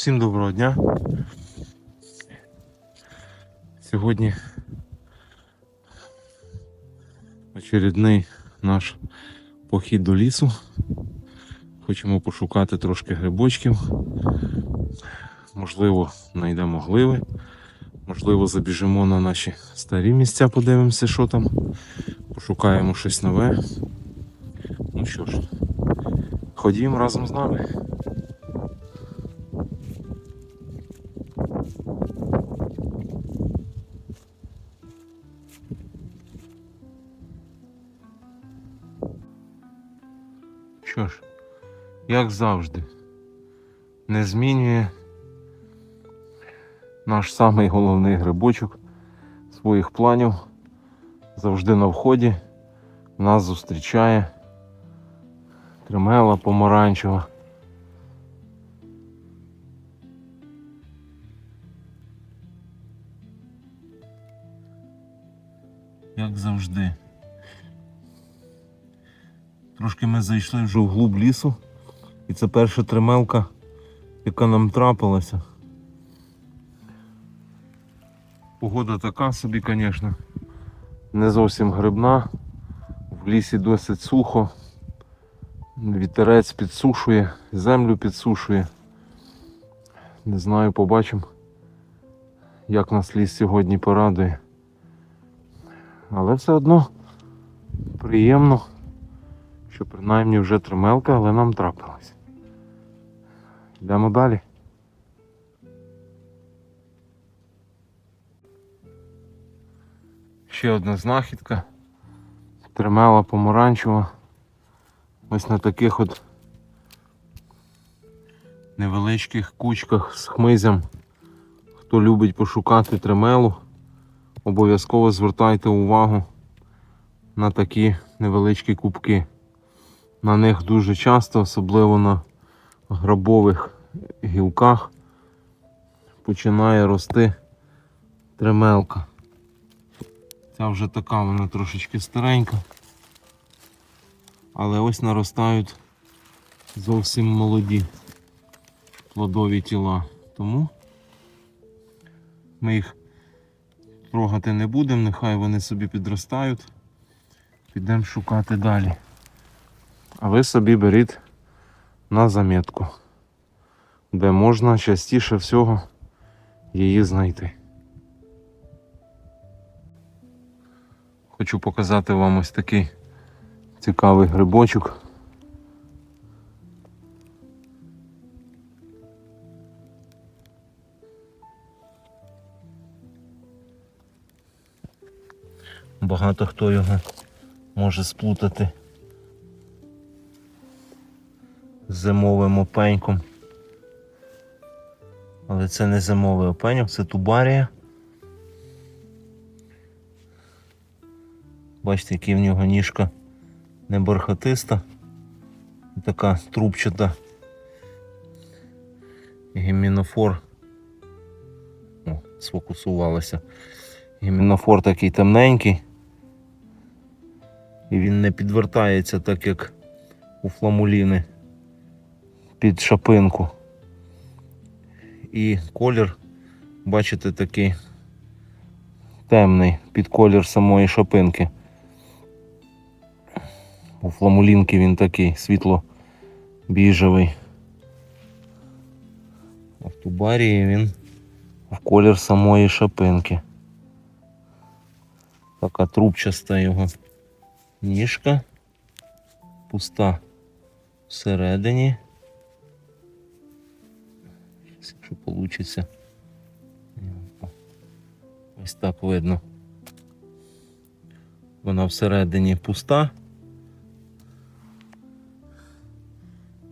Всім доброго дня. Сьогодні очередний наш похід до лісу. Хочемо пошукати трошки грибочків. Можливо, знайдемо гливи. Можливо, забіжимо на наші старі місця, подивимося, що там. Пошукаємо щось нове. Ну що ж, ходімо разом з нами. Що ж, як завжди, не змінює наш самий головний грибочок своїх планів. Завжди на вході нас зустрічає тремела помаранчева. Як завжди. Трошки ми зайшли вже вглуб лісу. І це перша тримелка, яка нам трапилася. Погода така собі, звісно. Не зовсім грибна. В лісі досить сухо. Вітерець підсушує, землю підсушує. Не знаю, побачимо, як нас ліс сьогодні порадує. Але все одно приємно що принаймні вже тримелка, але нам трапилась. Йдемо далі. Ще одна знахідка. Тримела помаранчева. Ось на таких от невеличких кучках з хмизям. Хто любить пошукати тремелу, обов'язково звертайте увагу на такі невеличкі кубки. На них дуже часто, особливо на грабових гілках, починає рости тремелка. Ця вже така, вона трошечки старенька. Але ось наростають зовсім молоді плодові тіла. Тому ми їх трогати не будемо, нехай вони собі підростають. Підемо шукати далі. А ви собі беріть на замітку, де можна частіше всього її знайти. Хочу показати вам ось такий цікавий грибочок. Багато хто його може сплутати зимовим опеньком. Але це не зимовий опеньок, це тубарія. Бачите, який в нього ніжка не бархатиста, така трубчата. Гімінофор. О, сфокусувалося. Гімінофор такий темненький. І він не підвертається так, як у фламуліни під шапинку. І колір, бачите, такий темний під колір самої шапинки. У фламулінки він такий світло біжевий. А в тубарії він в колір самої шапинки. Така трубчаста його ніжка, пуста всередині. Щас, Якщо вийде. Ось так видно. Вона всередині пуста.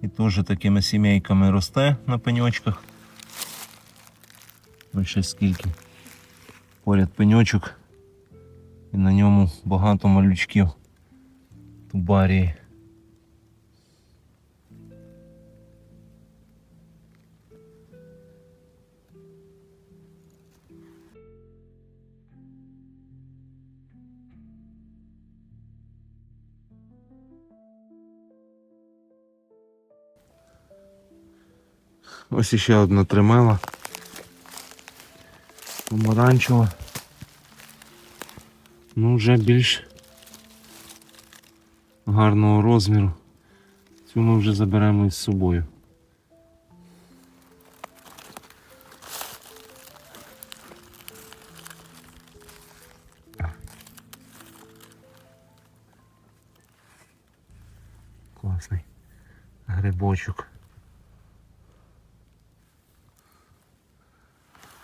І теж такими сімейками росте на пеньочках. Ось скільки. Поряд пеньочок. І на ньому багато малючків тубарії. Ось іще одна тримела. Помаранчева. Ну, вже більш гарного розміру. Цю ми вже заберемо із собою.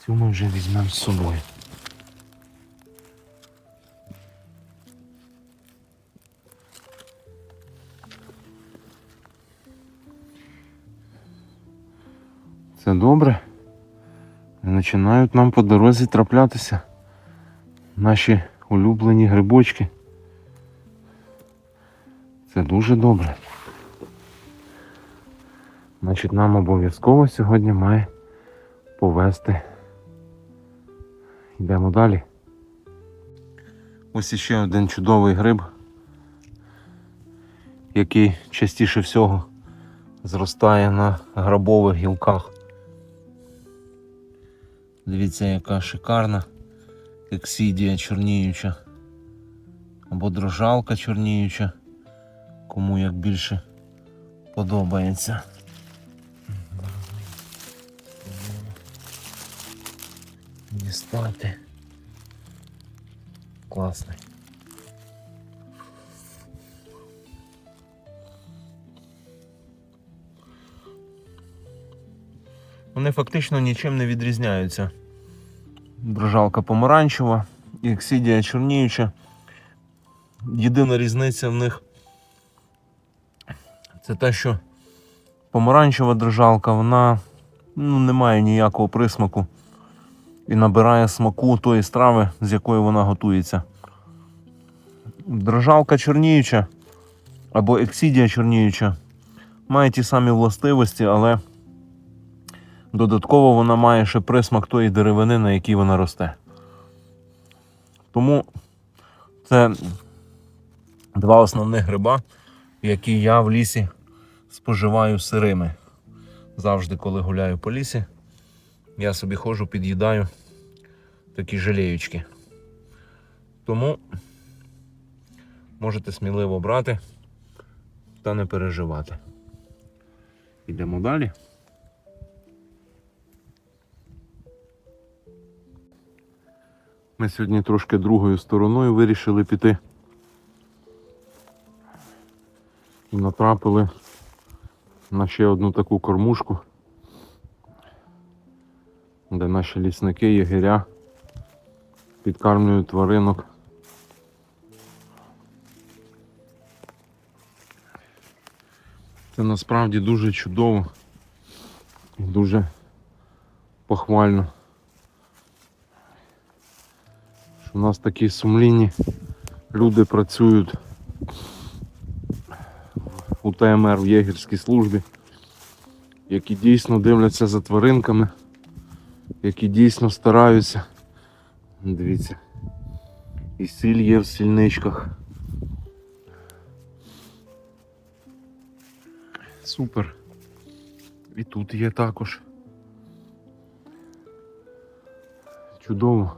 Цю ми вже візьмемо з собою. Це добре. Починають нам по дорозі траплятися наші улюблені грибочки. Це дуже добре. Значить, нам обов'язково сьогодні має повести. Йдемо далі. Ось іще один чудовий гриб, який частіше всього зростає на грабових гілках. Дивіться, яка шикарна ексідія чорніюча. Або дрожалка чорніюча. Кому як більше подобається. Дістати. Класний. Вони фактично нічим не відрізняються. Дрожалка помаранчева і ексідія чорніюча. Єдина різниця в них це те, що помаранчева дрожалка, вона ну, не має ніякого присмаку і набирає смаку тої страви, з якої вона готується. Дрожалка чорніюча або ексідія чорніюча має ті самі властивості, але додатково вона має ще присмак тої деревини, на якій вона росте. Тому це два основних гриба, які я в лісі споживаю сирими. Завжди, коли гуляю по лісі, я собі ходжу, під'їдаю такі жалеючки. Тому можете сміливо брати та не переживати. Йдемо далі. Ми сьогодні трошки другою стороною вирішили піти. І натрапили на ще одну таку кормушку, де наші лісники, єгеря підкармлюють тваринок. Це насправді дуже чудово і дуже похвально. Що у нас такі сумлінні люди працюють у ТМР в єгерській службі, які дійсно дивляться за тваринками, які дійсно стараються. Дивіться. І сіль є в сільничках. Супер. І тут є також. Чудово.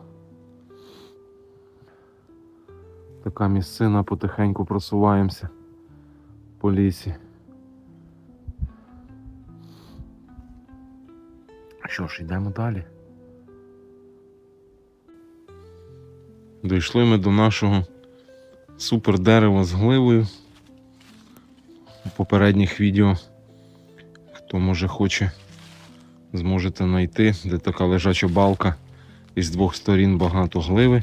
Така місцина потихеньку просуваємося по лісі. Що ж, йдемо далі. Дійшли ми до нашого супер дерева з гливою. У попередніх відео, хто може хоче, зможете знайти, де така лежача балка і з двох сторін багато гливи.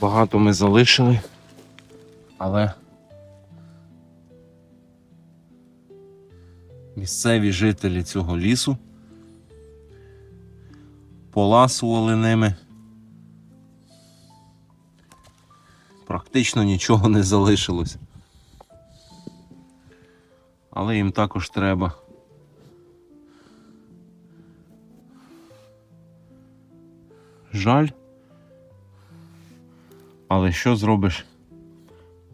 Багато ми залишили, але місцеві жителі цього лісу поласували ними. Практично нічого не залишилось. Але їм також треба. Жаль. Але що зробиш?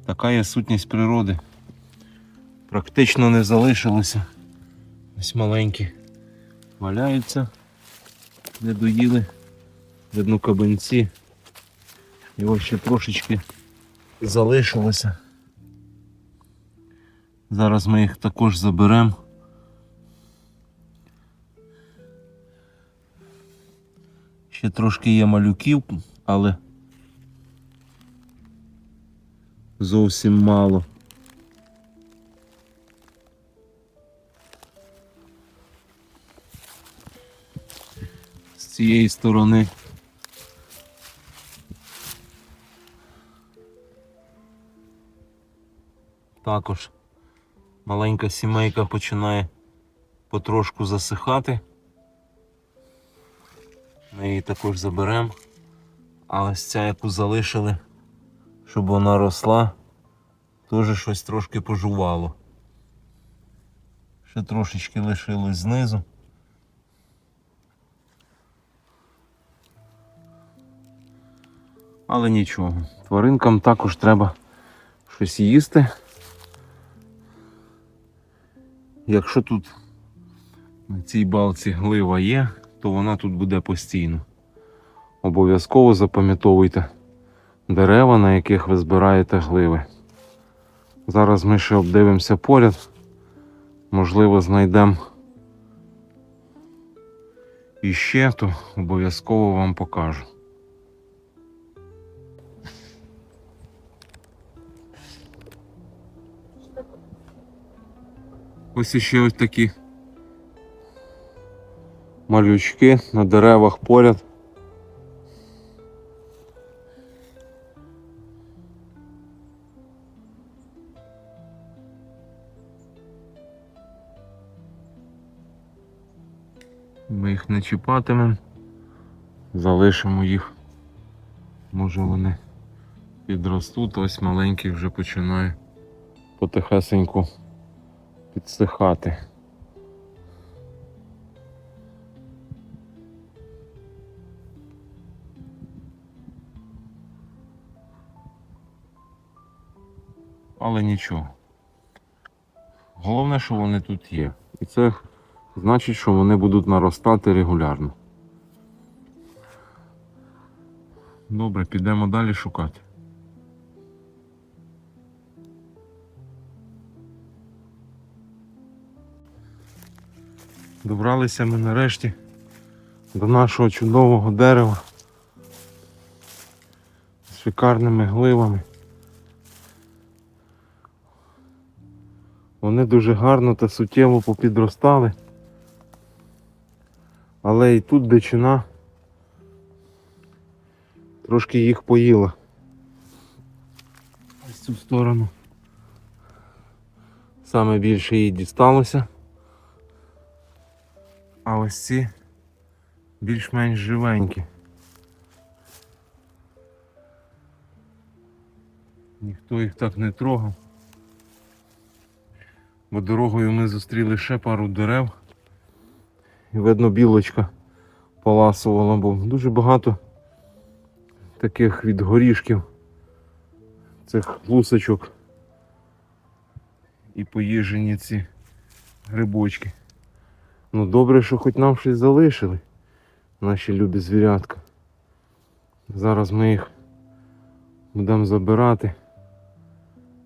Така є сутність природи. практично не залишилося. Ось маленькі валяються, не доїли. Видно кабанці. Ось ще трошечки залишилося. Зараз ми їх також заберемо. Ще трошки є малюків, але зовсім мало. Цієї сторони. Також маленька сімейка починає потрошку засихати. Ми її також заберемо. А ось ця, яку залишили, щоб вона росла, теж щось трошки пожувало. Ще трошечки лишилось знизу. Але нічого. Тваринкам також треба щось їсти. Якщо тут на цій балці глива є, то вона тут буде постійно. Обов'язково запам'ятовуйте дерева, на яких ви збираєте гливи. Зараз ми ще обдивимося поряд. Можливо, знайдемо іще, то обов'язково вам покажу. Ось іще ось такі малючки на деревах поряд. Ми їх не чіпатимемо, залишимо їх. Може вони підростуть, ось маленький вже починає потихесеньку підсихати. Але нічого. Головне, що вони тут є. І це значить, що вони будуть наростати регулярно. Добре, підемо далі шукати. Добралися ми нарешті до нашого чудового дерева з шикарними гливами. Вони дуже гарно та суттєво попідростали. Але і тут дичина трошки їх поїла. Ось цю сторону. Саме більше їй дісталося. А ось ці більш-менш живенькі. Ніхто їх так не трогав. Бо дорогою ми зустріли ще пару дерев. І видно білочка поласувала, бо дуже багато таких від горішків, цих лусочок і поїжені ці грибочки. Ну добре, що хоч нам щось залишили, наші любі звірятка. Зараз ми їх будемо забирати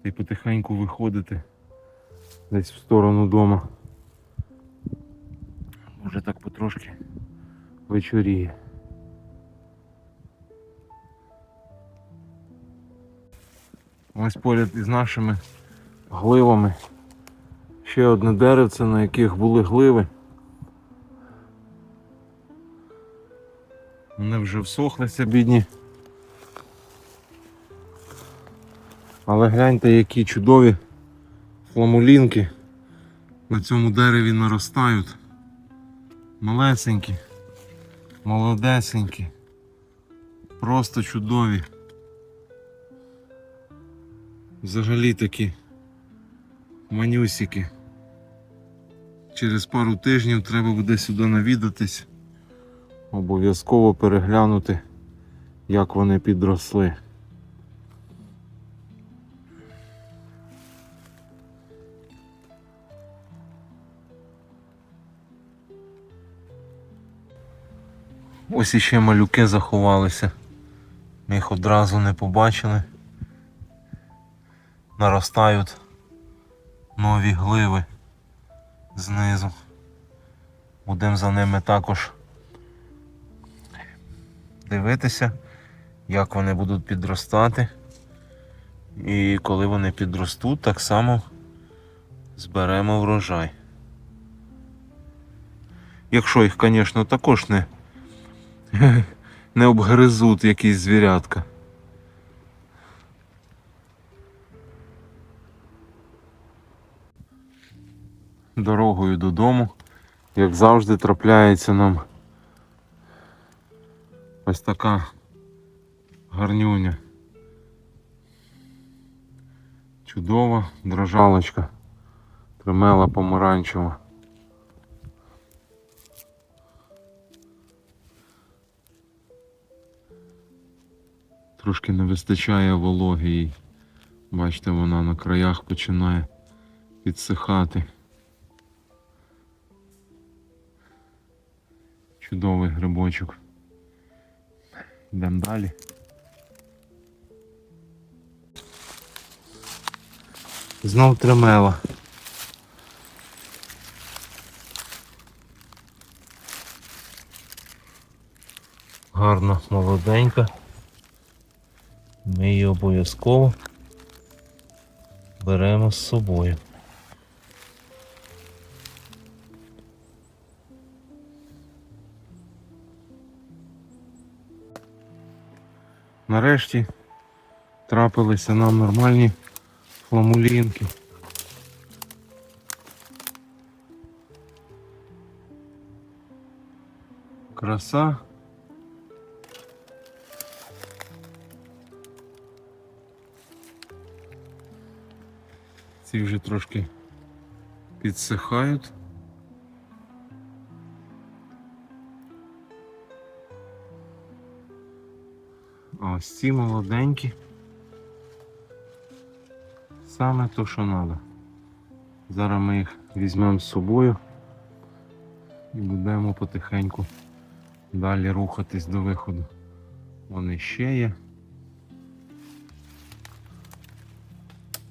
і потихеньку виходити десь в сторону дома. Вже так потрошки вечоріє. Ось поряд із нашими гливами ще одне деревце, на яких були гливи. Вони вже всохлися, бідні. Але гляньте, які чудові фламулінки на цьому дереві наростають. Малесенькі, молодесенькі, просто чудові. Взагалі такі манюсики. Через пару тижнів треба буде сюди навідатись. Обов'язково переглянути, як вони підросли. Ось іще малюки заховалися. Ми їх одразу не побачили. Наростають нові гливи знизу. Будемо за ними також дивитися, як вони будуть підростати. І коли вони підростуть, так само зберемо врожай. Якщо їх, звісно, також не, не обгризуть якісь звірятка. Дорогою додому, як завжди, трапляється нам ось така гарнюня. Чудова дрожалочка. Тримела помаранчева. Трошки не вистачає вологи їй. Бачите, вона на краях починає підсихати. Чудовий грибочок. Йдемо далі. Знов тремела. Гарна, молоденька. Ми її обов'язково беремо з собою. Нарешті трапилися нам нормальні фламулінки. Краса. Ці вже трошки підсихають. Ось ці молоденькі. Саме то, що треба. Зараз ми їх візьмемо з собою і будемо потихеньку далі рухатись до виходу. Вони ще є.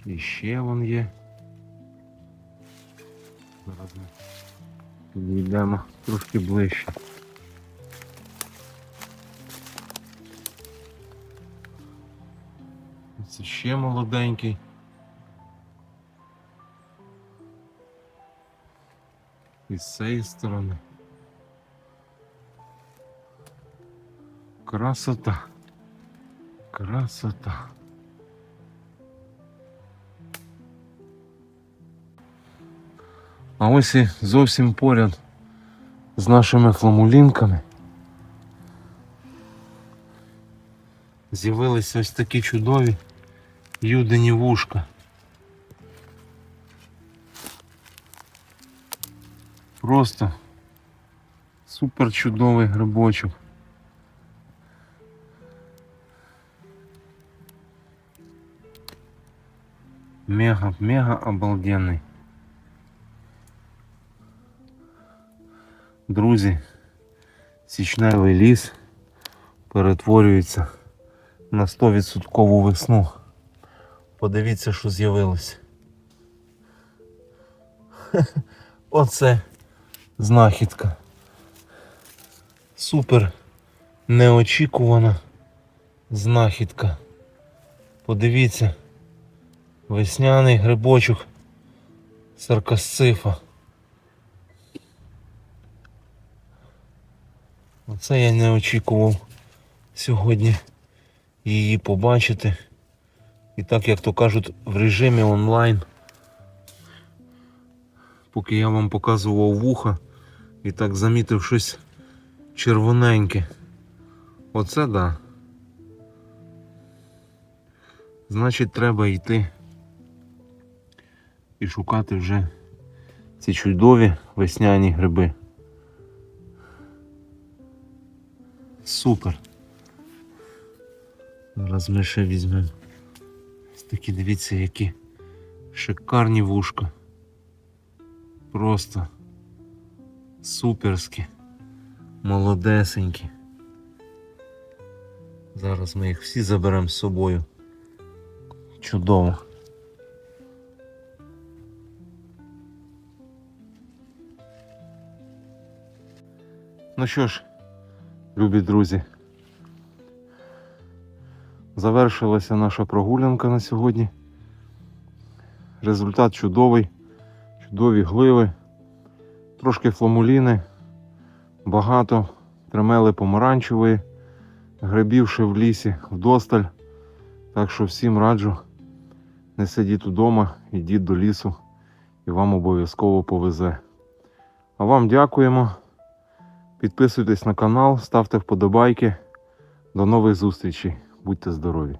І ще вон є. Зараз ми підійдемо трошки ближче. Це ще молоденький. І з цієї сторони. Красота. Красота. А ось і зовсім поряд з нашими фламулінками з'явилися ось такі чудові юдині вушка. Просто супер чудовий грибочок. Мега-мега обалденний. Друзі, січневий ліс перетворюється на 100% весну. Подивіться, що з'явилось. Оце знахідка. Супер неочікувана знахідка. Подивіться, весняний грибочок саркасцифа. Оце я не очікував сьогодні її побачити. І так, як то кажуть, в режимі онлайн. Поки я вам показував вуха і так замітив щось червоненьке. Оце да. Значить треба йти і шукати вже ці чудові весняні гриби. Супер. Зараз ми ще візьмемо. Такі дивіться, які шикарні вушка. Просто суперські, молодесенькі. Зараз ми їх всі заберемо з собою. Чудово. Ну що ж, любі друзі, завершилася наша прогулянка на сьогодні. Результат чудовий, чудові гливи, трошки фламуліни, багато тремели помаранчевої, грибівши в лісі вдосталь. Так що всім раджу, не сидіть удома, йдіть до лісу і вам обов'язково повезе. А вам дякуємо. Підписуйтесь на канал, ставте вподобайки. До нових зустрічей. Будьте здорові!